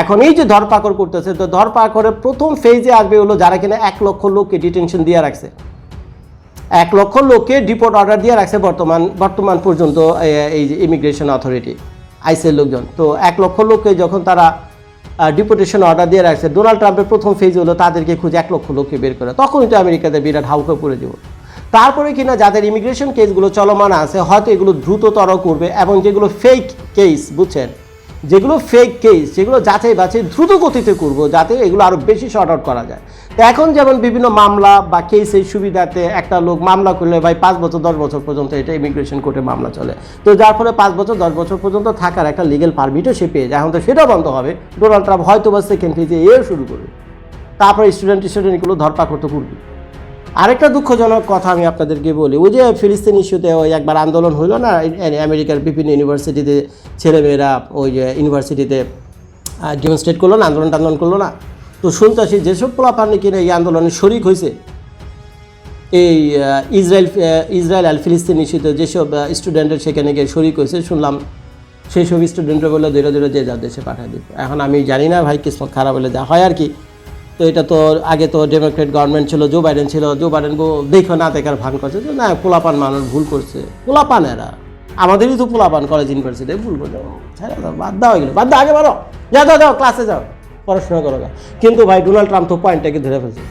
এখন এই যে ধরপাকড় করতেছে, তো ধরপাকড়ের প্রথম ফেজে আসবে হলো যারা কিনা এক লক্ষ লোককে ডিটেনশন দিয়ে রাখছে। এক লক্ষ লোককে ডিপোর্ট অর্ডার দিয়ে রাখছে বর্তমান বর্তমান পর্যন্ত এই যে ইমিগ্রেশন অথরিটি আইসিএল লোকজন। তো এক লক্ষ লোককে যখন তারা ডিপোর্টেশন অর্ডার দিয়ে রাখছে ডোনাল্ড ট্রাম্পের প্রথম ফেজ হলো তাদেরকে খুঁজে এক লক্ষ লোককে বের করে। তখনই তো আমেরিকাতে বিরাট হাউকা পড়ে যাব তারপরে কিনা যাদের ইমিগ্রেশন কেসগুলো চলমান আছে, হয়তো এগুলো দ্রুততর করবে এবং যেগুলো ফেক কেস বুঝছেন? যেগুলো ফেক কেস যেগুলো যাচাই বাছাই দ্রুত গতিতে করব যাতে এগুলো আরও বেশি শর্ট আউট করা যায়। তো এখন যেমন বিভিন্ন মামলা বা কেসের সুবিধাতে একটা লোক মামলা করলে ভাই পাঁচ বছর, দশ বছর পর্যন্ত এটা ইমিগ্রেশন কোর্টে মামলা চলে। তো যার ফলে পাঁচ বছর, দশ বছর পর্যন্ত থাকার একটা লিগেল পারমিটও সে পেয়ে যায়। এখন তো সেটা বন্ধ হবে। ডোনাল্ড ট্রাম্প হয়তো বা সেকেন্ড ফেজে এও শুরু করবে। তারপরে স্টুডেন্ট স্টুডেন্টগুলো ধরপাকড় তো করবে আরেকটা দুঃখজনক কথা আমি আপনাদেরকে বলি। ওই যে ফিলিস্তিন ইস্যুতে ওই একবার আন্দোলন হইল না আমেরিকার বিভিন্ন ইউনিভার্সিটিতে ছেলেমেয়েরা ওই যে ইউনিভার্সিটিতে ডেমনস্ট্রেট করল না, আন্দোলন টান্দোলন করল না। তো শুনতেছি যেসব পোলাপানি কিনে এই আন্দোলনে শরিক হয়েছে এই ইসরায়েল ইসরায়েল আল ফিলিস্তিন ইস্যুতে যেসব স্টুডেন্টের সেখানে গিয়ে শরিক হয়েছে শুনলাম সেই সব স্টুডেন্টরা বলে ধীরে ধীরে যে যার দেশে পাঠিয়ে দিব। এখন আমি জানি না ভাই, কিসমত খারাপ হলে যা হয় আর কি। তো এটা তো আগে তো ডেমোক্রেট গভর্নমেন্ট ছিল জো বাইডেন ছিল জো বাইডেন দেখো না দেখার ভান করছে, যে না, পোলাপান মানুষ ভুল করছে। পোলাপান এরা। আমাদেরই তো পোলাপান কলেজ ইউনিভার্সিটি ভুল করছে। বাদ দাও এগুলো। বাদ দাও, আগে বাড়ো। যাও যাও যাও ক্লাসে যাও। পড়াশোনা করো কিন্তু ভাই ডোনাল্ড ট্রাম্প তো পয়েন্টটাকে ধরে ফেলছে।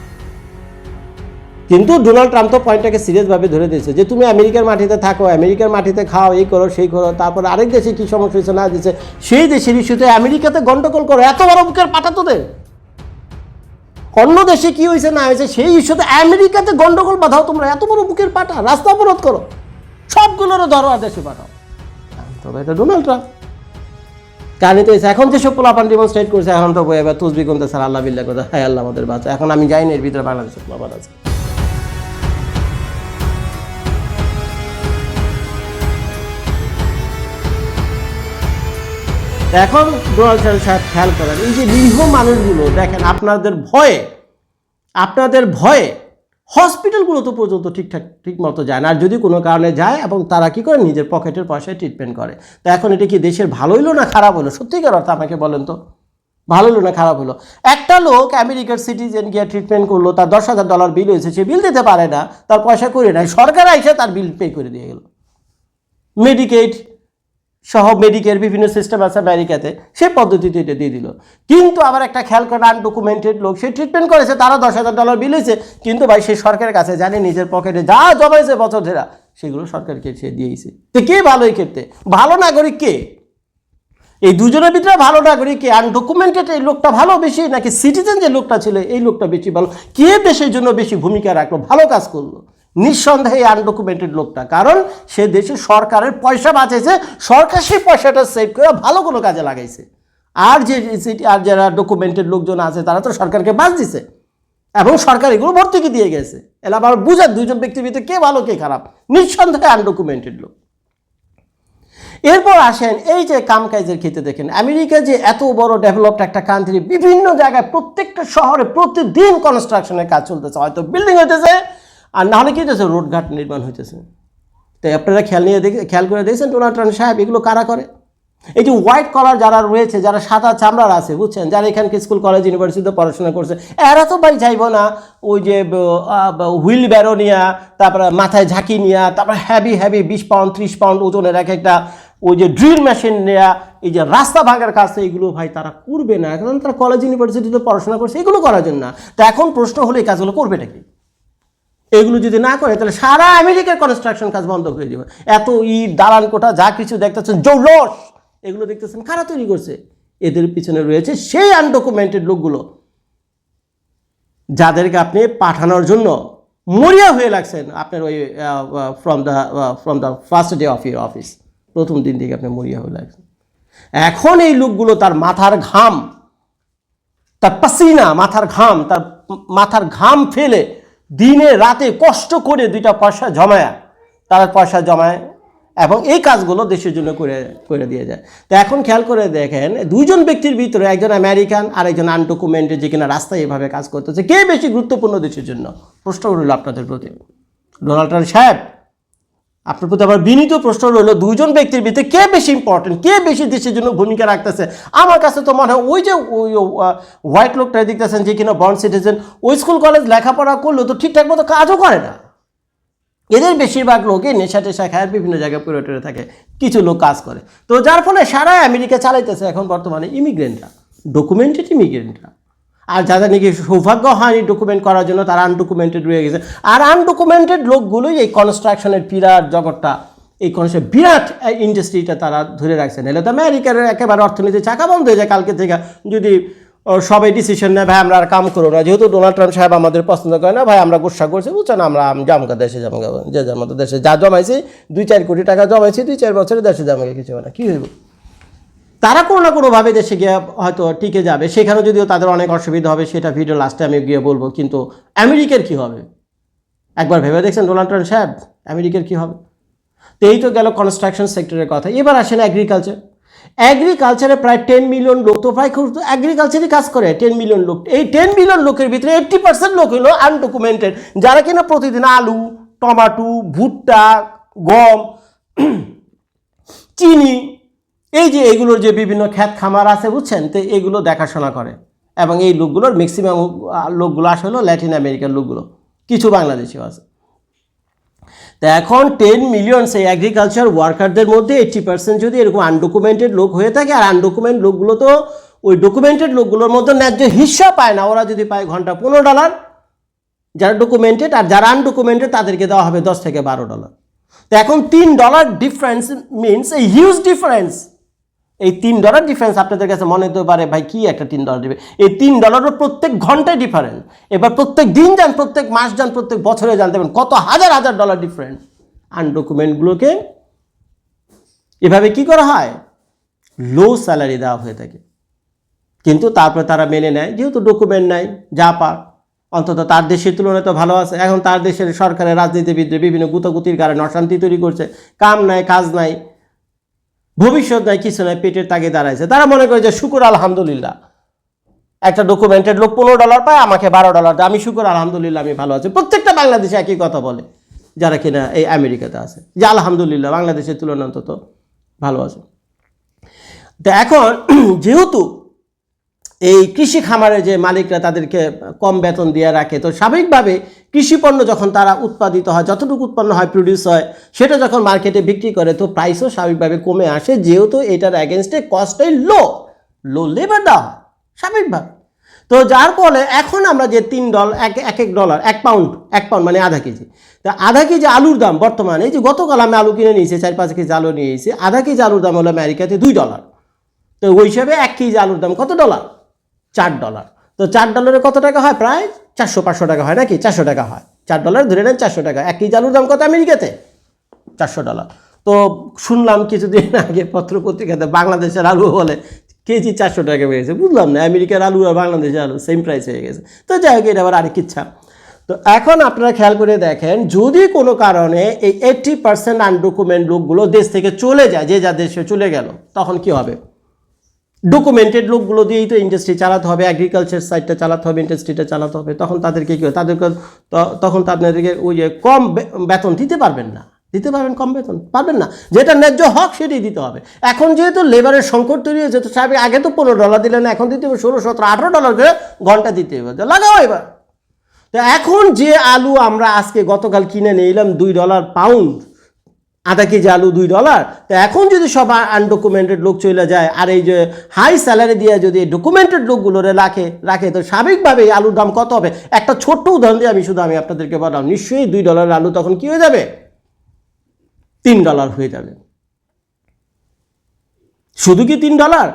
কিন্তু ডোনাল্ড ট্রাম্প তো পয়েন্টটাকে সিরিয়াসভাবে ধরে দিয়েছে, যে তুমি আমেরিকার মাটিতে থাকো, আমেরিকার মাটিতে খাও, এই করো, সেই করো, তারপর আরেক দেশে কী সমস্যা হয়েছে না দিচ্ছে সেই দেশের ইস্যুতে আমেরিকাতে গন্ডগোল করো। এত বড় বুকের পাঠা তোদের। অন্য দেশে কি হয়েছে না হয়েছে সেই ইস্যুতে আমেরিকাতে গন্ডগোল বাঁধাও তোমরা এত বড় বুকের পাঠা রাস্তা অবরোধ করো সবগুলোরও ধরো আর দেশে পাঠাও। তবে এটা ডোনাল্ড ট্রাম্প। কানে তো হয়েছে, এখন যেসব পোলাপান ডিমনস্ট্রেট করছে এখন তো এবার তুসবি কমতে স্যার আল্লাহ বিল্লা কথা হ্যাঁ আল্লাহ আমাদের বাঁচা। এখন আমি যাই না এর ভিতরে বাংলাদেশের পোলাপান আছে। এখন ডোনাল্ড ট্রাম্প সাহেব খেয়াল করেন, এই যে নিরীহ মানুষগুলো, দেখেন আপনাদের ভয়ে আপনাদের ভয়ে হসপিটালগুলো তো পর্যন্ত ঠিকঠাক ঠিক মতো যায় না, আর যদি কোনো কারণে যায় এবং তারা কি করে? নিজের পকেটের পয়সায় ট্রিটমেন্ট করে। তো এখন এটা কি দেশের ভালো হইল না খারাপ হলো সত্যিকার অর্থ আমাকে বলেন তো, ভালো হলো না খারাপ হলো একটা লোক আমেরিকার সিটিজেন গিয়ে ট্রিটমেন্ট করল, তার দশ হাজার ডলার বিল হয়েছে, সে বিল দিতে পারে না, তার পয়সা করে নেয় সরকার এসে তার বিল পে করে দিয়ে গেল। মেডিকেট সহ মেডিকেল বিভিন্ন সিস্টেম আছে আমেরিকাতে সেই পদ্ধতিতে এটা দিয়ে দিল। কিন্তু আবার একটা খেয়াল করা আনডকুমেন্টেড লোক, সে ট্রিটমেন্ট করেছে তারা দশ হাজার ডলার বিল হয়েছে। কিন্তু ভাই, সে সরকারের কাছে জানে, নিজের পকেটে যা জমাইছে বছর ধরা সেগুলো সরকারকে সে দিয়েছে। তো কে ভালো এই ক্ষেত্রে? ভালো নাগরিক কে? এই দুজনের ভিতরে ভালো নাগরিক কে? আনডকুমেন্টেড এই লোকটা ভালো বেশি, নাকি সিটিজেন যে লোকটা ছিল, এই লোকটা বেশি ভালো? কে দেশের জন্য বেশি ভূমিকা রাখল? ভালো কাজ করল। নিঃসন্দেহে আনডকুমেন্টেড লোকটা। কারণ সে দেশে সরকারের পয়সা বাঁচেছে সরকার সেই পয়সাটা সেভ করে ভালো কোনো কাজে লাগাইছে। আর যে আর যারা ডকুমেন্টেড লোকজন আছে, তারা তো সরকারকে বাঁচ দিছে। এবং সরকার এগুলো ভর্তুকি দিয়ে গেছে। এলা আবার বুঝার দুইজন ব্যক্তির ভিতরে কে ভালো, কে খারাপ। নিঃসন্দেহে আনডকুমেন্টেড লোক। এরপর আসেন এই যে কামকাজের ক্ষেত্রে দেখেন, আমেরিকা যে এত বড় ডেভেলপড একটা কান্ট্রি বিভিন্ন জায়গায় প্রত্যেকটা শহরে প্রতিদিন কনস্ট্রাকশনের কাজ চলতেছে। হয়তো বিল্ডিং হইতেছে আর নাহলে কি হইতেছে? রোডঘাট নির্মাণ হইতেছে। তাই আপনারা খেয়াল নিয়ে দেখে, খেয়াল করে দেখছেন ডোনাল্ড ট্রাম্প সাহেব এগুলো কারা করে? এই যে হোয়াইট কলার যারা রয়েছে, যারা সাদা চামড়ার আছে, বুঝছেন? যারা এখানকে স্কুল কলেজ ইউনিভার্সিটিতে পড়াশোনা করছে, এরা তো ভাই চাইব না। ওই যে হুইল ব্যারো নিয়া, তারপরে মাথায় ঝাঁকি নিয়া, তারপরে হ্যাভি হ্যাভি বিশ পাউন্ড ত্রিশ পাউন্ড ওজনের এক একটা ওই যে ড্রিল মেশিন নেয়া, এই যে রাস্তা ভাঙার কাজ, এগুলো ভাই তারা করবে না। কারণ তারা কলেজ ইউনিভার্সিটিতে পড়াশোনা করছে, এগুলো করার জন্য না। তো এখন প্রশ্ন হলে, এই কাজগুলো করবে নাকি এগুলো যদি না করে, তাহলে সারা আমেরিকার কনস্ট্রাকশন কাজ বন্ধ হয়ে যাবে এত ইট, দালান কোটা যা কিছু দেখতেছেন, জৌলস! এগুলো দেখতেছেন, কারা তৈরি করছে? এদের পিছনে রয়েছে সেই আনডকুমেন্টেড লোকগুলো। যাদেরকে আপনি পাঠানোর জন্য মরিয়া হয়ে লাগছেন। আপনার ওই from the from the first day of your office প্রথম দিন থেকে আপনি মরিয়া হয়ে লাগছেন। এখন এই লোকগুলো তার মাথার ঘাম, তার পাসিনা মাথার ঘাম, তার মাথার ঘাম ফেলে দিনে, রাতে কষ্ট করে দুইটা পয়সা জমায়, তারা পয়সা জমায় এবং এই কাজগুলো দেশের জন্য করে করে দিয়ে যায়। তো এখন খেয়াল করে দেখেন, দুইজন ব্যক্তির ভিতরে একজন আমেরিকান আর একজন আনডকুমেন্টেড, যে কিনা রাস্তায় এভাবে কাজ করতেছে। কে বেশি গুরুত্বপূর্ণ দেশের জন্য? প্রশ্ন রইল আপনাদের প্রতি। ডোনাল্ড ট্রাম্প সাহেব আপনার প্রতি আমার বিনীত প্রশ্ন রইল, দুইজন ব্যক্তির ভিতরে কে বেশি ইম্পর্টেন্ট কে বেশি দেশের জন্য ভূমিকা রাখতেছে? আমার কাছে তো মনে হয় ওই যে, ওই হোয়াইট লোকটা দেখতেছেন যে কিনা বন্ড সিটিজেন ওই স্কুল কলেজ লেখাপড়া করলেও তো ঠিকঠাক মতো কাজও করে না। এদের বেশিরভাগ লোকই নেশা টেশা খায়, বিভিন্ন জায়গায় টরে থাকে, কিছু লোক কাজ করে। তো যার ফলে সারা আমেরিকা চালাইতেছে এখন বর্তমানে ইমিগ্রেন্টরা ডকুমেন্টেড ইমিগ্রেন্টরা আর যাদের নাকি সৌভাগ্য হয়নি ডকুমেন্ট করার জন্য তারা আনডকুমেন্টেড রয়ে গেছে। আর আনডকুমেন্টেড লোকগুলোই এই কনস্ট্রাকশনের বিরাট জগৎটা, এই কনস্ট্রাকশন বিরাট ইন্ডাস্ট্রিটা তারা ধরে রাখছে। নাহলে তো আমেরিকার একেবারে অর্থনীতি চাকা বন্ধ হয়ে যায় কালকে থেকে। যদি সবাই ডিসিশন নেয়, ভাই, আমরা আর কাম করো না। যেহেতু ডোনাল্ড ট্রাম্প সাহেব আমাদের পছন্দ করে না, ভাই, আমরা গুসা করছি। বুঝছেন, আমরা জামকা দেশে জামকা যে যার মতো দেশে যা জমাইছি দুই চার কোটি টাকা জমাইছি দুই চার বছরে দেশে জামকা কিছু না। কী হইব? তারা কোনো না কোনোভাবে দেশে গিয়ে হয়তো টিকে যাবে। সেখানে যদিও তাদের অনেক অসুবিধা হবে, সেটা ভিডিও লাস্টে আমি গিয়ে বলব। কিন্তু আমেরিকার কি হবে? একবার ভেবে দেখছেন ডোনাল্ড ট্রাম্প সাহেব? আমেরিকার কি হবে? তো এই তো গেল কনস্ট্রাকশন সেক্টরের কথা। এবার আসেন অ্যাগ্রিকালচার অ্যাগ্রিকালচারে প্রায় টেন মিলিয়ন লোক তো প্রায় খুব অ্যাগ্রিকালচারই কাজ করে টেন মিলিয়ন লোক। এই টেন মিলিয়ন লোকের ভিতরে এইট্টি পার্সেন্ট লোক হলো আনডকুমেন্টেড যারা কিনা প্রতিদিন আলু, টমাটো, ভুট্টা, গম, চিনি এই যে এগুলোর যে বিভিন্ন খ্যাত খামার আছে, বুঝছেন? তো এগুলো দেখাশোনা করে। এবং এই লোকগুলোর ম্যাক্সিমাম লোকগুলো আসলে ল্যাটিন আমেরিকার লোকগুলো। কিছু বাংলাদেশিও আছে। তো এখন টেন মিলিয়ন সেই অ্যাগ্রিকালচার ওয়ার্কারদের মধ্যে এইট্টি পার্সেন্ট যদি এরকম আনডকুমেন্টেড লোক হয়ে থাকে, আর আনডকুমেন্ট লোকগুলো তো ওই ডকুমেন্টেড লোকগুলোর মধ্যে ন্যায্য হিস্সা পায় না। ওরা যদি পায় ঘণ্টা পনেরো ডলার যারা ডকুমেন্টেড আর যারা আনডকুমেন্টেড তাদেরকে দেওয়া হবে দশ থেকে বারো ডলার তো এখন তিন ডলার ডিফারেন্স মিনস এই হিউজ ডিফারেন্স এই তিন ডলার ডিফারেন্স আপনাদের কাছে মনে হতে পারে, ভাই, কি একটা তিন ডলার দিবে এই তিন ডলারও প্রত্যেক ঘন্টায় ডিফারেন্স এবার প্রত্যেক দিন যান, প্রত্যেক মাস যান, প্রত্যেক বছরে জানতে পারেন কত হাজার হাজার ডলার ডিফারেন্স আনডকুমেন্টগুলোকে এভাবে কি করা হয়? লো স্যালারি দেওয়া হয়ে থাকে। কিন্তু তারপরে তারা মেনে নেয়, যেহেতু ডকুমেন্ট নাই, যা পাক, অন্তত তার দেশের তুলনায় তো ভালো আছে। এখন তার দেশের সরকারের রাজনীতিবিদরা বিভিন্ন গুতাগুতির কারণে অশান্তি তৈরি করছে। কাম নাই, কাজ নাই ভবিষ্যৎ নাই, কিছু নাই, পেটের তাগে দাঁড়াইছে। তারা মনে করে যে, শুকুর, আলহামদুলিল্লাহ। একটা ডকুমেন্টেড লোক পনেরো ডলার পায়, আমাকে বারো ডলার দেয়। আমি শুকুর, আলহামদুলিল্লাহ, আমি ভালো আছি। প্রত্যেকটা বাংলাদেশে একই কথা বলে, যারা কিনা এই আমেরিকাতে আছে। যে, আলহামদুলিল্লাহ, বাংলাদেশের তুলনায় অন্তত ভালো আছে। তো এখন, যেহেতু এই কৃষি খামারে যে মালিকরা তাদেরকে কম বেতন দিয়ে রাখে, তো স্বাভাবিকভাবে কৃষি পণ্য যখন তারা উৎপাদিত হয়, যতটুকু উৎপন্ন হয় প্রডিউস হয়, সেটা যখন মার্কেটে বিক্রি করে, তো প্রাইসও স্বাভাবিকভাবে কমে আসে, যেহেতু এটার অ্যাগেনস্টে কস্টটাই লো লো লেবার দেওয়া স্বাভাবিকভাবে। তো যার ফলে এখন আমরা যে তিন ডলার এক এক এক ডলার এক পাউন্ড এক পাউন্ড মানে আধা কেজি, তা আধা কেজি আলুর দাম বর্তমানে যে গতকাল আমি আলু কিনে নিয়েছি, চার, পাঁচ কেজি আলু নিয়ে এসেছি, আধা কেজি আলুর দাম হলো আমেরিকাতে দুই ডলার তো ওই হিসাবে এক কেজি আলুর দাম কত ডলার চার ডলার তো চার ডলারে কত টাকা হয়? প্রায় চারশো পাঁচশো টাকা হয় নাকি? চারশো টাকা হয়। চার ডলার ধরে নেন চারশো টাকা। এক কেজি আলুর দাম কত আমেরিকাতে? চারশো ডলার তো শুনলাম কিছুদিন আগে পত্র পত্রিকাতে বাংলাদেশের আলু বলে, কেজি চারশো টাকা হয়ে গেছে বুঝলাম না, আমেরিকার আলু আর বাংলাদেশের আলু সেম প্রাইস হয়ে গেছে। তো যাই হোক, এটা আবার আরেক ইচ্ছা। তো এখন আপনারা খেয়াল করে দেখেন, যদি কোনো কারণে এই এইট্টি পার্সেন্ট আনডকুমেন্ট লোকগুলো দেশ থেকে চলে যায়, যে যা দেশে চলে গেল, তখন কি হবে? ডকুমেন্টেড লোকগুলো দিয়েই তো ইন্ডাস্ট্রি চালাতে হবে অ্যাগ্রিকালচার সাইডটা চালাতে হবে ইন্ডাস্ট্রিটা চালাতে হবে, তখন তাদেরকে কী হবে তাদেরকে তখন তো আপনাদেরকে ওই যে কম বেতন দিতে পারবেন না, দিতে পারবেন কম বেতন, পারবেন না, যেটা ন্যায্য হক সেটাই দিতে হবে। এখন যেহেতু লেবারের সংকট তৈরি হয়েছে, তো সাহেব আগে তো পনেরো ডলার দিলেন, এখন দিতে হবে ষোলো, সতেরো, আঠেরো ডলার করে ঘণ্টা দিতে হবে লাগাও এবার। তো এখন যে আলু আমরা আজকে গতকাল কিনে নিলাম দুই ডলার পাউন্ড আধা কেজি আলু দুই ডলার। তো এখন যদি সব আনডকুমেন্টেড লোক চলে যায়, আর এই যে হাই স্যালারি দিয়ে যদি ডকুমেন্টেড লোকগুলোরে রাখে রাখে, তো স্বাভাবিকভাবে এই আলুর দাম কত হবে? একটা ছোট্ট উদাহরণ দিয়ে আমি শুধু আমি আপনাদেরকে বললাম, নিশ্চয়ই দুই ডলার আলু তখন কি হয়ে যাবে? তিন ডলার হয়ে যাবে। শুধু কি তিন ডলার?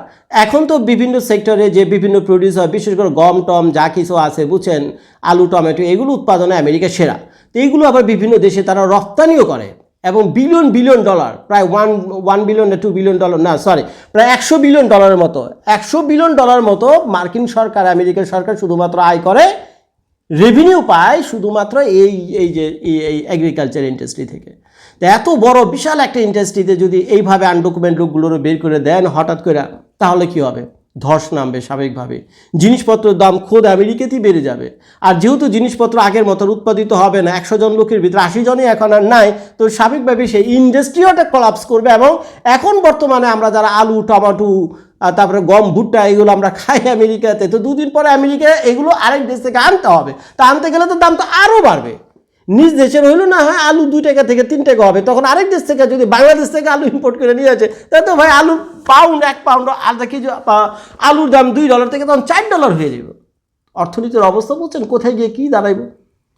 এখন তো বিভিন্ন সেক্টরে যে বিভিন্ন প্রডিউস হয়, বিশেষ করে গম, টম, যা কিছু আছে, বুঝছেন? আলু, টমেটো, এগুলো উৎপাদনে আমেরিকা সেরা। তো এইগুলো আবার বিভিন্ন দেশে তারা রপ্তানিও করে। এবং বিলিয়ন বিলিয়ন ডলার প্রায় one one billion two billion dollar না সরি প্রায় একশো বিলিয়ন ডলারের মতো, একশো বিলিয়ন ডলার মতো মার্কিন সরকার, আমেরিকার সরকার শুধুমাত্র আয় করে রেভিনিউ পায় শুধুমাত্র এই এই যে, এই- এই এগ্রিকালচার ইন্ডাস্ট্রি থেকে। তো এত বড় বিশাল একটা ইন্ডাস্ট্রিতে যদি এইভাবে আনডকুমেন্ট লোকগুলোরও বের করে দেন হঠাৎ করে, তাহলে কি হবে? ধস নামবে স্বাভাবিকভাবে। জিনিসপত্রের দাম খোদ আমেরিকাতেই বেড়ে যাবে। আর যেহেতু জিনিসপত্র আগের মতো উৎপাদিত হবে না, একশো জন লোকের ভিতরে আশি জনই এখন আর নাই, তো স্বাভাবিকভাবে সেই ইন্ডাস্ট্রিওটা কলাপস করবে এবং এখন বর্তমানে আমরা যারা আলু, টমাটো তারপরে গম, ভুট্টা এগুলো আমরা খাই আমেরিকাতে, তো দুদিন পরে আমেরিকা এগুলো আরেক দেশ থেকে আনতে হবে। তা আনতে গেলে তো দাম তো আরও বাড়বে। নিজ দেশের হইল না হ্যাঁ আলু দুই টাকা থেকে তিন টাকা হবে। তখন আরেক দেশ থেকে যদি বাংলাদেশ থেকে আলু ইম্পোর্ট করে নিয়ে আছে তাহলে তো ভাই আলু পাউন্ড এক পাউন্ড আধা কেজি আলুর দাম দুই ডলার থেকে তখন চার ডলার হয়ে যাবে অর্থনীতির অবস্থা বলছেন, কোথায় গিয়ে কী দাঁড়াইব?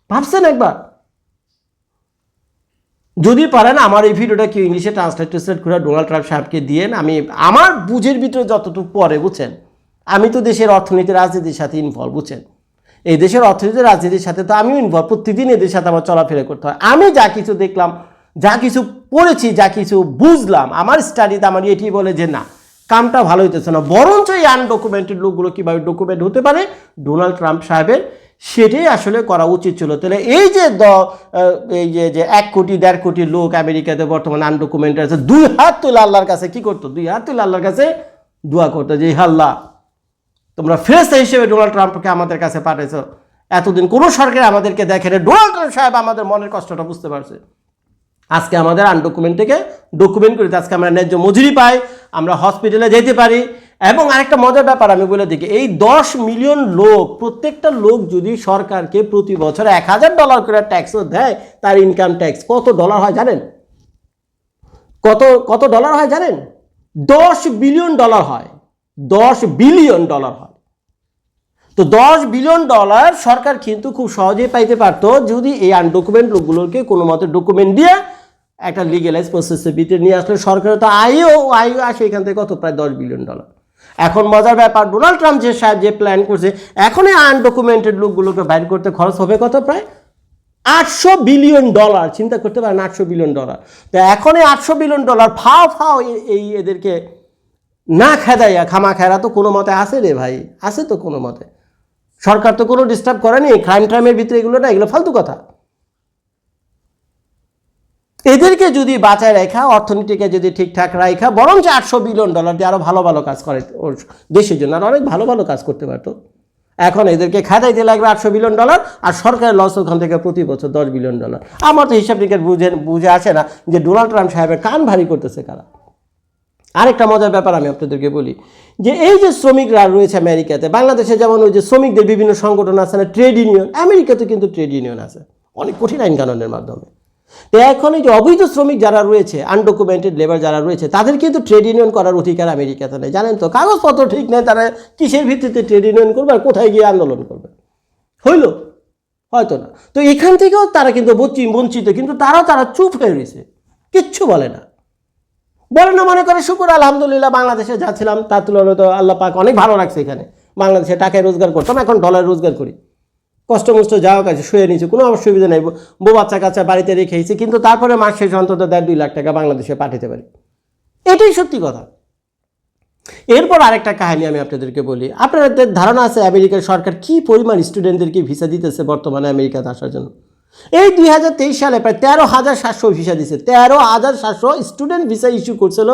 ভাবছেন একবার? যদি পারেন আমার এই ভিডিওটা কেউ ইংলিশে ট্রান্সলেট ট্রান্সলেট করে ডোনাল্ড ট্রাম্প সাহেবকে দিয়েন আমি, আমার বুঝের ভিতরে যতটুকু পরে, বুঝছেন? আমি তো দেশের অর্থনীতি, রাজনীতির সাথে ইনভলভ বুঝছেন? এই দেশের অর্থনীতি, রাজনীতির সাথে তো আমিও ইনভলভ প্রতিদিন এদের সাথে আমার চলাফেরা করতে হয়। আমি যা কিছু দেখলাম, যা কিছু পড়েছি, যা কিছু বুঝলাম, আমার স্টাডিতে আমার এটি বলে যে না, কামটা ভালো হইতেছে না। বরঞ্চ এই আনডকুমেন্টেড লোকগুলো কীভাবে ডকুমেন্ট হতে পারে ডোনাল্ড ট্রাম্প সাহেবের, সেটাই আসলে করা উচিত ছিল। তাহলে এই যে দ এই যে যে এক কোটি, দেড় কোটি লোক আমেরিকাতে বর্তমানে আনডকুমেন্টেড আছে, দুই হাত তুলে আল্লাহর কাছে কি করতো? দুই হাত তুলে আল্লাহর কাছে দোয়া করতো যে আল্লাহ তোমরা ফেরেস্তা হিসেবে ডোনাল্ড ট্রাম্পকে আমাদের কাছে পাঠাইছো। এতদিন কোনো সরকার আমাদেরকে দেখে না ডোনাল্ড ট্রাম্প সাহেব আমাদের মনের কষ্টটা বুঝতে পারছে। আজকে আমাদের আনডকুমেন্ট থেকে ডকুমেন্ট করে আজকে আমরা ন্যায্য মজুরি পাই, আমরা হসপিটালে যেতে পারি। এবং আরেকটা মজার ব্যাপার আমি বলে দেখি এই দশ মিলিয়ন লোক, প্রত্যেকটা লোক যদি সরকারকে প্রতি বছর এক হাজার ডলার করে ট্যাক্সও দেয়, তার ইনকাম ট্যাক্স কত ডলার হয় জানেন? কত কত ডলার হয় জানেন? দশ বিলিয়ন ডলার হয়। দশ বিলিয়ন ডলার হয়। তো দশ বিলিয়ন ডলার সরকার কিন্তু খুব সহজেই পাইতে পারতো যদি এই আনডকুমেন্ট লোকগুলোকে কোনো মতে ডকুমেন্ট দিয়ে একটা লিগেলাইজ প্রসেসের ভিতরে নিয়ে আসলে সরকারের তো আয়ও আয়ও আসে এখান থেকে কত? প্রায় দশ বিলিয়ন ডলার এখন মজার ব্যাপার ডোনাল্ড ট্রাম্প যে সাহেব যে প্ল্যান করছে, এখন এই আনডকুমেন্টেড লোকগুলোকে বাইর করতে খরচ হবে কত প্রায়? আটশো বিলিয়ন ডলার চিন্তা করতে পারেন আটশো বিলিয়ন ডলার তো এখন এই আটশো বিলিয়ন ডলার ফাও ফাও এই এদেরকে না খেদাইয়া খামা খেরা তো কোনো মতে আসে রে ভাই আসে তো কোনো মতে। সরকার তো কোনো ডিস্টার্ব করেনি ক্রাইম ট্রাইমের ভিতরে এগুলো না, এগুলো ফালতু কথা। এদেরকে যদি বাঁচায় রেখা অর্থনীতিকে যদি ঠিকঠাক রাখা বরঞ্চ আটশো বিলিয়ন ডলার দিয়ে আরও ভালো ভালো কাজ করে ওর দেশের জন্য, আর অনেক ভালো ভালো কাজ করতে পারতো। এখন এদেরকে খাদাইতে লাগবে আটশো বিলিয়ন ডলার আর সরকারের লস ওখান থেকে প্রতি বছর দশ বিলিয়ন ডলার আমার তো হিসাব নিকেশ বুঝে বুঝে আসে না যে ডোনাল্ড ট্রাম্প সাহেবের কান ভারী করতেছে কারা। আরেকটা মজার ব্যাপার আমি আপনাদেরকে বলি যে এই যে শ্রমিকরা রয়েছে আমেরিকাতে, বাংলাদেশে যেমন ওই যে শ্রমিকদের বিভিন্ন সংগঠন আছে না ট্রেড ইউনিয়ন আমেরিকাতে কিন্তু ট্রেড ইউনিয়ন আছে। অনেক কঠিন আইন কানুনের মাধ্যমে। তো এখন এই যে অবৈধ শ্রমিক যারা রয়েছে আনডকুমেন্টেড লেবার যারা রয়েছে, তাদের কিন্তু ট্রেড ইউনিয়ন করার অধিকার আমেরিকাতে নেই। জানেন তো, কাগজপত্র ঠিক নেই, তারা কিসের ভিত্তিতে ট্রেড ইউনিয়ন করবে আর কোথায় গিয়ে আন্দোলন করবে? হইল? হয়তো না। তো এখান থেকেও তারা কিন্তু বঞ্চিত, কিন্তু তারাও তারা চুপ হয়ে রয়েছে। কিচ্ছু বলে না। বলে না, মনে করে শুকুর, আলহামদুলিল্লাহ বাংলাদেশে যাচ্ছিলাম তার তুলনায় তো আল্লাহ পাক অনেক ভালো রাখছে এখানে। বাংলাদেশে টাকায় রোজগার করতাম, এখন ডলার রোজগার করি। কষ্ট মষ্ট যাওয়া কাছে শুয়ে নিয়েছি, কোনো অসুবিধা নেই। বউ বাচ্চা কাচ্চা বাড়িতে রেখেছি কিন্তু তারপরে মাস শেষ অন্তত দেড় দুই লাখ টাকা বাংলাদেশে পাঠাতে পারি। এটাই সত্যি কথা। এরপর আরেকটা কাহিনী আমি আপনাদেরকে বলি। আপনাদের ধারণা আছে, আমেরিকার সরকার কি পরিমাণ স্টুডেন্টদেরকে ভিসা দিতেছে বর্তমানে আমেরিকাতে আসার জন্য? এই দুই হাজার তেইশ সালে প্রায় তেরো হাজার সাতশো ভিসা দিছে। তেরো হাজার সাতশো স্টুডেন্ট ভিসা ইস্যু করছিল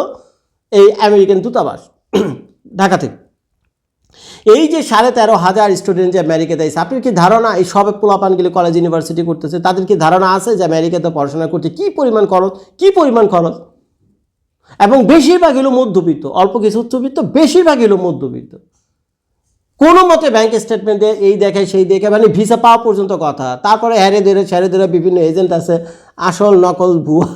এই আমেরিকান দূতাবাস ঢাকা থেকে। এই যে সাড়ে তেরো হাজার স্টুডেন্ট যে আমেরিকাতে আছে আপনার কি ধারণা এই সব পোলাপানগুলি কলেজ ইউনিভার্সিটি করতেছে? তাদের কি ধারণা আছে যে আমেরিকাতে পড়াশোনা করতে কি পরিমাণ খরচ? কি পরিমাণ খরচ? এবং বেশিরভাগ হলো মধ্যবিত্ত, অল্প কিছু উচ্চবিত্ত, বেশিরভাগ হলো মধ্যবিত্ত। কোনো মতে ব্যাংক স্টেটমেন্টে এই দেখে, সেই দেখে মানে ভিসা পাওয়া পর্যন্ত কথা। তারপরে হ্যারে ধরে স্যারে ধরে বিভিন্ন এজেন্ট আছে, আসল, নকল, ভুয়া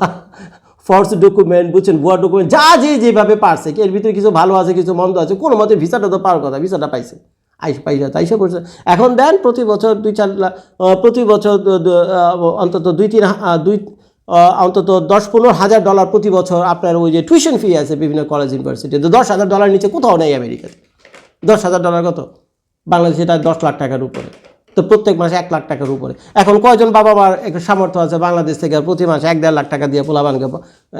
ফর্স ডকুমেন্ট বুঝছেন, ভুয়া ডকুমেন্ট যা যে যেভাবে পারছে, এর ভিতরে কিছু ভালো আছে, কিছু মন্দ আছে, কোনো মতে ভিসাটা তো পাওয়ার কথা ভিসাটা পাইছে। আইস, পাইসা তাইসা করছে এখন দেন প্রতি বছর দুই চার লাখ প্রতি বছর অন্তত দুই তিন দুই অন্তত দশ পনেরো হাজার ডলার প্রতি বছর আপনার ওই যে টিউশন ফি আছে বিভিন্ন কলেজ ইউনিভার্সিটি তো, দশ হাজার ডলার নিচে কোথাও নেই আমেরিকাতে দশ হাজার ডলার কত? বাংলাদেশে এটা দশ লাখ টাকার উপরে। তো প্রত্যেক মাসে এক লাখ টাকার উপরে। এখন কয়জন বাবা মার একটু সামর্থ্য আছে বাংলাদেশ থেকে প্রতি মাসে এক দেড় লাখ টাকা দিয়ে পোলাবানকে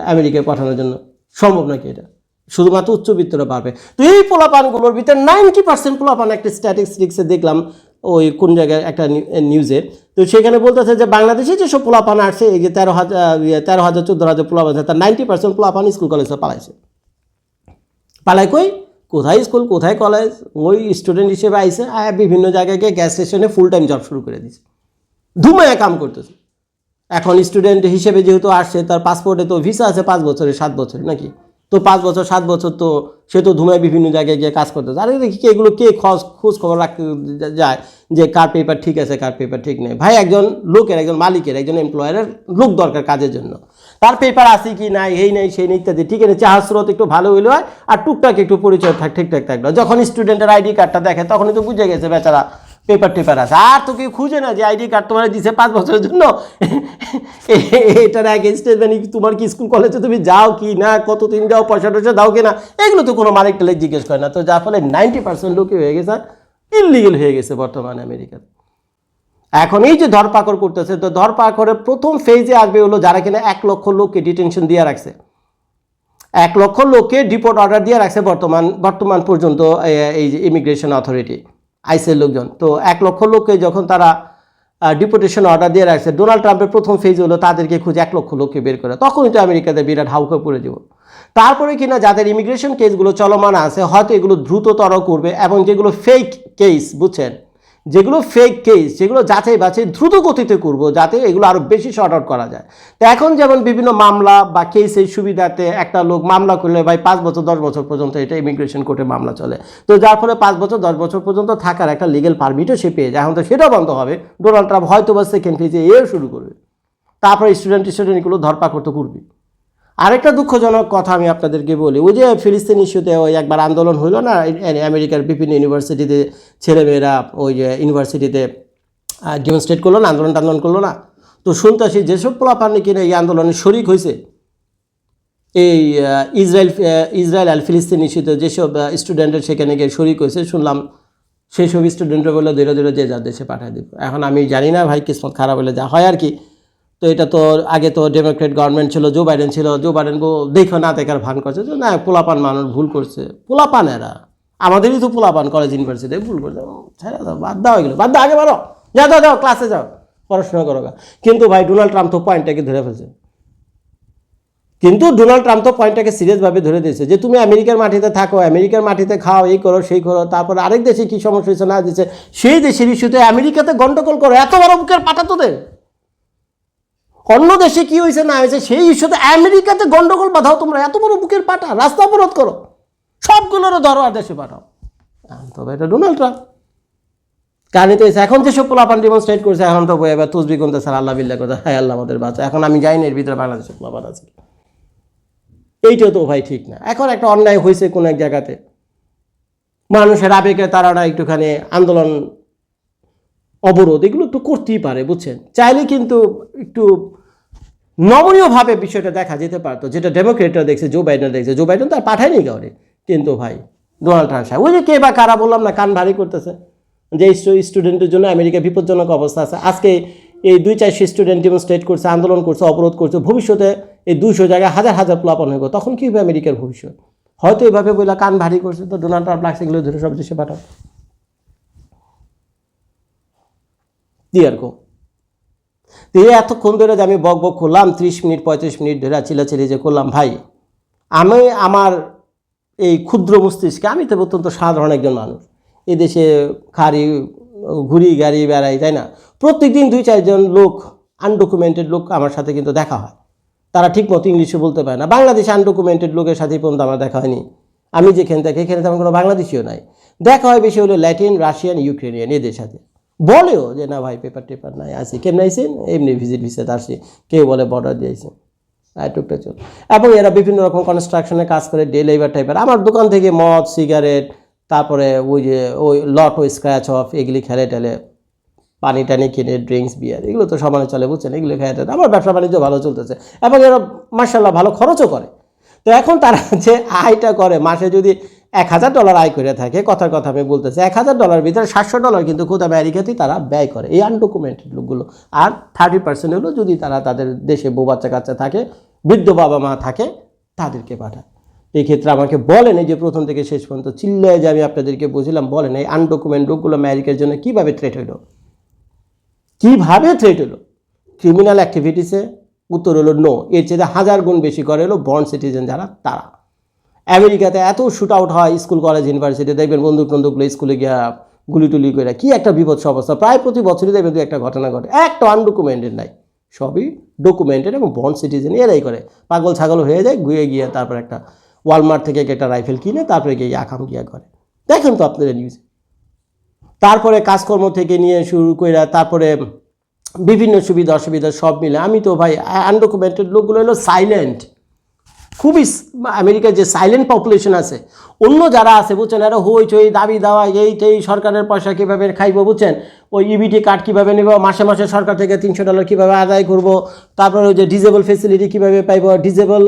আমেরিকায় পাঠানোর জন্য? সম্ভব নাকি এটা? শুধুমাত্র উচ্চবিত্তরা পারবে। তো এই পোলাপানগুলোর ভিতরে নাইনটি পার্সেন্ট পোলাপান একটা স্ট্যাটিস্টিক্সে দেখলাম ওই কোন জায়গায় একটা নিউ- নিউজে তো সেখানে বলতেছে যে বাংলাদেশে যেসব পোলাপান আসছে এই যে তেরো হাজার ইয়ে, তেরো হাজার চোদ্দ হাজার পোলাপান আছে তার নাইনটি পার্সেন্ট পোলাপান স্কুল কলেজে পালাইছে। পালায় কই? কোথায় স্কুল, কোথায় কলেজ ওই স্টুডেন্ট হিসেবে আইসে, আয়া বিভিন্ন জায়গায় গিয়ে গ্যাস স্টেশনে ফুল টাইম জব শুরু করে দিছে ধুমায় কাম করতেছে। এখন স্টুডেন্ট হিসেবে যেহেতু আসছে, তার পাসপোর্টে তো ভিসা আছে পাঁচ বছরে সাত বছরে নাকি? তো পাঁচ বছর, সাত বছর তো সে তো ধুমায় বিভিন্ন জায়গায় গিয়ে কাজ করতে আরে দেখি কি এগুলো কে খোঁজ খোঁজ খবর রাখতে যায় যে কার পেপার ঠিক আছে, কার পেপার ঠিক নেই। ভাই একজন লোকের, একজন মালিকের, একজন এমপ্লয়ারের লোক দরকার কাজের জন্য। তার পেপার আছে কি নাই, এই নেই, সেই নেই ইত্যাদি। ঠিক আছে, চাহার স্রোত একটু ভালো হইলে হয়, আর টুকটাক একটু পরিচয় থাক, ঠিকঠাক থাকল। যখন স্টুডেন্টের আইডি কার্ডটা দেখে, তখনই তো বুঝে গেছে, বেচারা পেপার টেপার আছে। আর তো কেউ খুঁজে না যে আইডি কার্ড তোমার দিছে পাঁচ বছরের জন্য। এটার এগেনস্টে মানে তোমার কি স্কুল কলেজে তুমি যাও কি না কত কতদিন যাও, পয়সা টয়সা দাও কি না, এগুলো তো কোনো মালিক টালিক জিজ্ঞেস করে না। তো যার ফলে নাইনটি পার্সেন্ট লোকই হয়ে গেছে ইলিগেল হয়ে গেছে বর্তমানে আমেরিকাতে এখন এই যে ধরপাকড় করতেছে, তো ধরপাকড়ের প্রথম ফেজে আসবে হলো যারা কিনা এক লক্ষ লোককে ডিটেনশন দিয়ে রাখছে। এক লক্ষ লোককে ডিপোর্ট অর্ডার দিয়ে রাখছে বর্তমান বর্তমান পর্যন্ত এই যে ইমিগ্রেশন অথরিটি আইসের লোকজন। তো এক লক্ষ লোককে যখন তারা ডিপুটেশন অর্ডার দিয়ে রাখছে ডোনাল্ড ট্রাম্পের প্রথম ফেজ হলো তাদেরকে খুঁজে এক লক্ষ লোককে বের করে। তখনই তো আমেরিকাতে বিরাট হাউকে পড়ে যাব। তারপরে কিনা যাদের ইমিগ্রেশন কেসগুলো চলমান আছে, হয়তো এগুলো দ্রুততর করবে এবং যেগুলো ফেক কেস বুঝছেন? যেগুলো ফেক কেস যেগুলো যাচাই বাছাই দ্রুত গতিতে করব যাতে এগুলো আরও বেশি শর্ট আউট করা যায়। তো এখন যেমন বিভিন্ন মামলা বা কেসের সুবিধাতে একটা লোক মামলা করলে, ভাই, পাঁচ বছর, দশ বছর পর্যন্ত এটা ইমিগ্রেশন কোর্টে মামলা চলে। তো যার ফলে পাঁচ বছর, দশ বছর পর্যন্ত থাকার একটা লিগেল পারমিটও সে পেয়ে যায়। এখন তো সেটাও বন্ধ হবে। ডোনাল্ড ট্রাম্প হয়তো বা সেকেন্ড ফেজে এও শুরু করবে। তারপরে স্টুডেন্ট স্টুডেন্ট এগুলো ধরপাকড় তো করবে আরেকটা দুঃখজনক কথা আমি আপনাদেরকে বলি। ওই যে ফিলিস্তিন ইস্যুতে ওই একবার আন্দোলন হইল না আমেরিকার বিভিন্ন ইউনিভার্সিটিতে ছেলেমেয়েরা ওই যে ইউনিভার্সিটিতে ডেমনস্ট্রেট করল না, আন্দোলন টান্দোলন করল না। তো শুনতেছি যেসব পোলাপানি কিনে এই আন্দোলনে শরিক হয়েছে এই ইসরায়েল ইসরায়েল আল ফিলিস্তিন ইস্যুতে যেসব স্টুডেন্টের সেখানে গিয়ে শরিক হয়েছে শুনলাম সেই সব স্টুডেন্টরা বলে ধীরে ধীরে যে যার দেশে পাঠিয়ে দেবে। এখন আমি জানি না ভাই, কিসমত খারাপ হলে যা হয় আর কি। তো এটা তো আগে তো ডেমোক্রেট গভর্নমেন্ট ছিল জো বাইডেন ছিল জো বাইডেন দেখো না দেখার ভান করছে, যে না, পোলাপান মানুষ ভুল করছে। পোলাপান এরা। আমাদেরই তো পোলাপান কলেজ ইউনিভার্সিটি ভুল করছে। ছেড়ে দাও, বাদ দাও এগুলো। বাদ দাও, আগে বাড়ো যাও যাও যাও ক্লাসে যাও। পড়াশোনা করো। কিন্তু ভাই ডোনাল্ড ট্রাম্প তো পয়েন্টটাকে ধরে ফেলছে। কিন্তু ডোনাল্ড ট্রাম্প তো পয়েন্টটাকে সিরিয়াসভাবে ধরে দিয়েছে, যে তুমি আমেরিকার মাটিতে থাকো, আমেরিকার মাটিতে খাও, এই করো, সেই করো, তারপর আরেক দেশে কী সমস্যা হয়েছে না দিচ্ছে সেই দেশের ইস্যুতে আমেরিকাতে গন্ডগোল করো, এত বড় বুকের পাঠা তোদের। অন্য দেশে কি হয়েছে, না হয়েছে, সেই ইস্যুতে আমেরিকাতে গন্ডগোল বাঁধাও তোমরা, এত বড় বুকের পাঠা রাস্তা অবরোধ করো। সবগুলোরও ধরো আর দেশে পাঠাও তবে এটা ডোনাল্ড ট্রাম্প। কারণ তো এখন যেসব পোলাপান ডেমনস্ট্রেট করছে, এখন তো এবার তসবি করতে স্যার, আল্লাহ বিল্লাহ করতে হ্যাঁ আল্লাহ আমাদের বাচ্চা এখন আমি যাই না এর ভিতরে বাংলাদেশের পোলাপান আছে এইটাও তো ভাই ঠিক না। এখন একটা অন্যায় হয়েছে কোনো এক জায়গাতে। মানুষের আবেগে তারা একটুখানি আন্দোলন অবরোধ, এগুলো তো করতেই পারে, বুঝছেন? চাইলে কিন্তু একটু নমনীয়ভাবে বিষয়টা দেখা যেতে পারতো, যেটা ডেমোক্রেটরা দেখছে জো বাইডেন দেখছে। জো বাইডেন তার পাঠায়নি কাউরে, কিন্তু ভাই ডোনাল্ড ট্রাম্প সাহেব। ওই যে কে বা কারা বললাম না, কান ভারী করতেছে। যে স্টুডেন্টের জন্য আমেরিকা বিপজ্জনক অবস্থা আছে। আজকে এই দুই চারশো স্টুডেন্ট ডেমনস্ট্রেট করছে, আন্দোলন করছে, অবরোধ করছে। ভবিষ্যতে এই দুইশো জায়গায় হাজার হাজার প্লাপন হইব। তখন কী হবে আমেরিকার ভবিষ্যৎ? হয়তো এভাবে বলে কান ভারী করছে, তো ডোনাল্ড ট্রাম্প লাগছে এগুলো ধরে সব দেশে পাঠাও। কো দিয়ে এতক্ষণ ধরে যে আমি বক বক করলাম, ত্রিশ মিনিট, পঁয়ত্রিশ মিনিট ধরে চিলাচিলি যে করলাম, ভাই, আমি আমার এই ক্ষুদ্র মস্তিষ্কে, আমি তো অত্যন্ত সাধারণ একজন মানুষ। এই দেশে খাড়ি ঘুরি গাড়ি বেড়াই, তাই না? প্রত্যেকদিন দুই চারজন লোক আনডকুমেন্টেড লোক আমার সাথে কিন্তু দেখা হয়। তারা ঠিক মতো ইংলিশে বলতে পারে না। বাংলাদেশে আনডকুমেন্টেড লোকের সাথে পর্যন্ত আমার দেখা হয়নি। আমি যেখানে থাকি, এখানে তেমন কোনো বাংলাদেশিও নাই। দেখা হয় বেশি হলো ল্যাটিন, রাশিয়ান, ইউক্রেনিয়ান এদের সাথে। বলেও যে, না ভাই পেপার টেপার নাই আসি কেমন আইসেন এমনি ভিজিট ভিসাতে আসি। কেউ বলে বর্ডার দিয়েছেন টুকটা চল। এবং এরা বিভিন্ন রকম কনস্ট্রাকশনের কাজ করে ডে লেবার টাইপের আমার দোকান থেকে মদ সিগারেট তারপরে ওই যে, ওই লট ও স্ক্র্যাচ অফ এগুলি খেলে টেলে পানি টানি কিনে ড্রিঙ্কস বিয়ার এগুলো তো সমানে চলে, বুঝছেন? এগুলো খেয়ে টেলে। আমার ব্যবসা বাণিজ্য ভালো চলতেছে। এবং এরা মার্শাল্লাহ ভালো খরচও করে। তো এখন তারা যে আয়টা করে, মাসে যদি এক হাজার ডলার আয় করে থাকে, কথার কথা আমি বলতেছি, এক হাজার ডলার ভিতরে সাতশো ডলার কিন্তু খুদ আমেরিকাতেই তারা ব্যয় করে, এই আনডকুমেন্টেড লোকগুলো। আর থার্টি পার্সেন্ট হলো যদি তারা তাদের দেশে বউ বাচ্চা কাচ্চা থাকে, বৃদ্ধ বাবা মা থাকে, তাদেরকে পাঠায়। এই ক্ষেত্রে আমাকে বলেন, এই যে প্রথম থেকে শেষ পর্যন্ত চিল্লায় যে আমি আপনাদেরকে বুঝলাম বলেন এই আনডকুমেন্ট লোকগুলো আমেরিকার জন্য কীভাবে থ্রেট হইল কীভাবে থ্রেট হলো? ক্রিমিনাল অ্যাক্টিভিটিসে উত্তর হলো নো এর চেয়ে হাজার গুণ বেশি করে হলো বন্ড সিটিজেন যারা, তারা। আমেরিকাতে এত শুট আউট হয় স্কুল কলেজ ইউনিভার্সিটি দেখবেন বন্দুক টন্দুকগুলো স্কুলে গিয়া গুলি টুলি করে, কি একটা বিপদ অবস্থা। প্রায় প্রতি বছরই দেখবেন দু একটা ঘটনা ঘটে। একটা আনডকুমেন্টেড নাই। সবই ডকুমেন্টেড এবং বন্ড সিটিজেন এরাই করে। পাগল ছাগল হয়ে যায়, গুয়ে গিয়ে তারপর একটা ওয়ালমার্ট থেকে একটা রাইফেল কিনে, তারপরে গিয়ে আকাম গিয়া করে। দেখেন তো আপনারা নিউজ তারপরে কাজকর্ম থেকে নিয়ে শুরু করে তারপরে বিভিন্ন সুবিধা অসুবিধা সব মিলে। আমি তো ভাই আনডকুমেন্টেড লোকগুলো হলো সাইলেন্ট খুবই আমেরিকার যে সাইলেন্ট পপুলেশন আছে, অন্য যারা আছে, বুঝছেন? এরা হই চই দাবি দাওয়া এই টেই সরকারের পয়সা কীভাবে খাইব, বুঝছেন? ওই ইবিটি কার্ড কীভাবে নেব? মাসে মাসে সরকার থেকে তিনশো ডলার কীভাবে আদায় করব? তারপরে ওই যে ডিজেবল ফেসিলিটি কীভাবে পাইব? ডিজেবল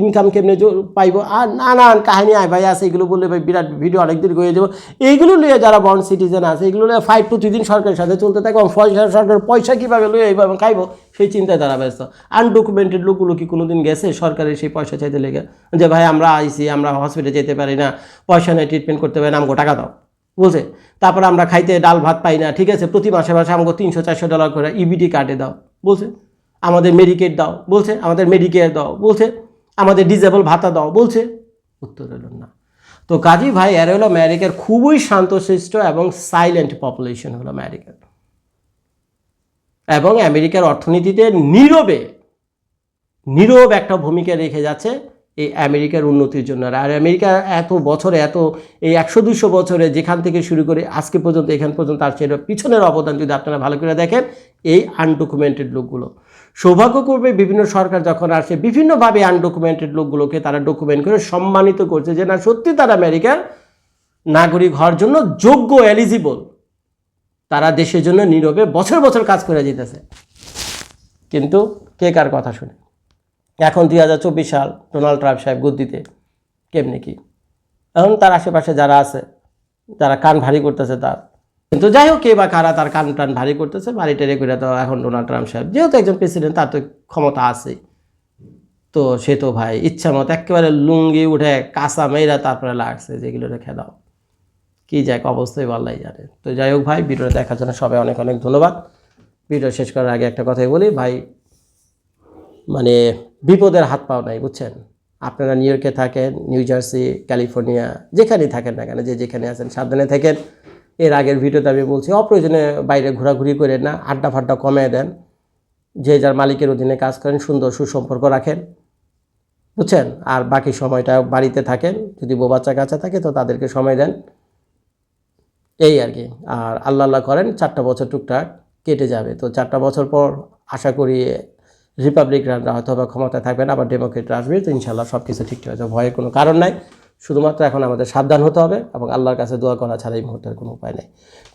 ইনকাম কেমনে পাইব? আর নানান কাহিনী আয় ভাই আছে, এগুলো বললে ভাই বিরাট ভিডিও অনেকদিন হয়ে যাব। এইগুলো নিয়ে যারা বন্ড সিটিজেন আছে, এগুলো নিয়ে ফাইট প্রতিদিন সরকারের সাথে চলতে থাকে এবং পয়সা সরকার পয়সা কীভাবে লইয়ে এইভাবে খাইব, সেই চিন্তায় তারা ব্যস্ত। আনডকুমেন্টেড লোকগুলো কি কোনোদিন গেছে সরকারের সেই পয়সা চাইতে লেগে? যে ভাই আমরা আইসি, আমরা হসপিটালে যেতে পারি না, পয়সা নেই ট্রিটমেন্ট করতে পারি না, আমাকে টাকা দাও। বলছে, তারপর আমরা খাইতে ডাল ভাত পাই না, ঠিক আছে? প্রতি মাসে মাসে আমাকে তিনশো চারশো ডলার করে ইবিটি কার্ডে দাও। বলছে, আমাদের মেডিকেট দাও। বলছে, আমাদের মেডিকেয়ার দাও। বলছে, আমাদের ডিজেবল ভাতা দাও। বলছে, উত্তর এলো না। তো কাজী ভাই, এর হলো আমেরিকার খুবই শান্তশিষ্ট এবং সাইলেন্ট পপুলেশন হলো আমেরিকার এবং আমেরিকার অর্থনীতিতে নীরবে, নীরব একটা ভূমিকা রেখে যাচ্ছে এই আমেরিকার উন্নতির জন্য। আর আমেরিকা এত বছরে, এত এই একশো দুশো বছরে যেখান থেকে শুরু করে আজকে পর্যন্ত, এখান পর্যন্ত তার সেটা পিছনের অবদান যদি আপনারা ভালো করে দেখেন, এই আনডকুমেন্টেড লোকগুলো। সৌভাগ্য করবে বিভিন্ন সরকার যখন আসে, বিভিন্নভাবে আনডকুমেন্টেড লোকগুলোকে তারা ডকুমেন্ট করে সম্মানিত করছে যে, না, সত্যি তারা আমেরিকার নাগরিক হওয়ার জন্য যোগ্য এলিজিবল তারা দেশের জন্য নীরবে বছর বছর কাজ করে যেতেছে। কিন্তু কে কার কথা শুনে? এখন দুই হাজার চব্বিশ সাল ডোনাল্ড ট্রাম্প সাহেব গদ্দিতে কেমনি কি? এখন তার আশেপাশে যারা আছে, যারা কান ভারী করতেছে তার। কিন্তু যাই হোক কে বা কারা তার কান টান ভারী করতেছে ভারী টেরে করে তো এখন ডোনাল্ড ট্রাম্প সাহেব। যেহেতু একজন প্রেসিডেন্ট তার তো ক্ষমতা আছে তো সে তো ভাই ইচ্ছা মতো একেবারে লুঙ্গি উঠে কাঁচা মেয়েরা তারপরে লাগছে, যেগুলো রেখে দাও। কী যাক অবস্থায় বললাই জানে তো যাই হোক ভাই, ভিডিওটা দেখার জন্য সবাই অনেক অনেক ধন্যবাদ। ভিডিও শেষ করার আগে একটা কথাই বলি, ভাই মানে বিপদের হাত পাও নাই, বুঝছেন? আপনারা নিউ ইয়র্কে থাকেন নিউ জার্সি ক্যালিফোর্নিয়া যেখানেই থাকেন না কেন, যে যেখানে আছেন, সাবধানে থাকেন। এর আগের ভিডিওতে আমি বলছি, অপ্রয়োজনে বাইরে ঘোরাঘুরি করে না আড্ডা ফাড্ডা কমিয়ে দেন। যে যার মালিকের অধীনে কাজ করেন, সুন্দর সুসম্পর্ক রাখেন, বুঝছেন? আর বাকি সময়টা বাড়িতে থাকেন, যদি বউ বাচ্চা কাছে থাকে, তো তাদেরকে সময় দেন। এই আর কি। আর আল্লাহ আল্লাহ করেন, চারটা বছর টুকটাক কেটে যাবে। তো চারটা বছর পর আশা করি রিপাবলিকানরা হয়তো বা ক্ষমতায় না, আবার ডেমোক্রেটরা আসবে, তো ইনশাল্লাহ সব কিছু ঠিকঠাক হয়ে ভয়ের কোনো কারণ নাই। শুধুমাত্র এখন আমাদের সাবধান হতে হবে এবং আল্লাহর কাছে দোয়া করা ছাড়া এই মুহূর্তের কোনো উপায় নেই।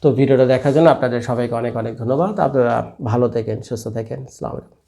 তো ভিডিওটা দেখার জন্য আপনাদের সবাইকে অনেক অনেক ধন্যবাদ। আপনারা ভালো থাকেন, সুস্থ থাকেন। আলাইকুম।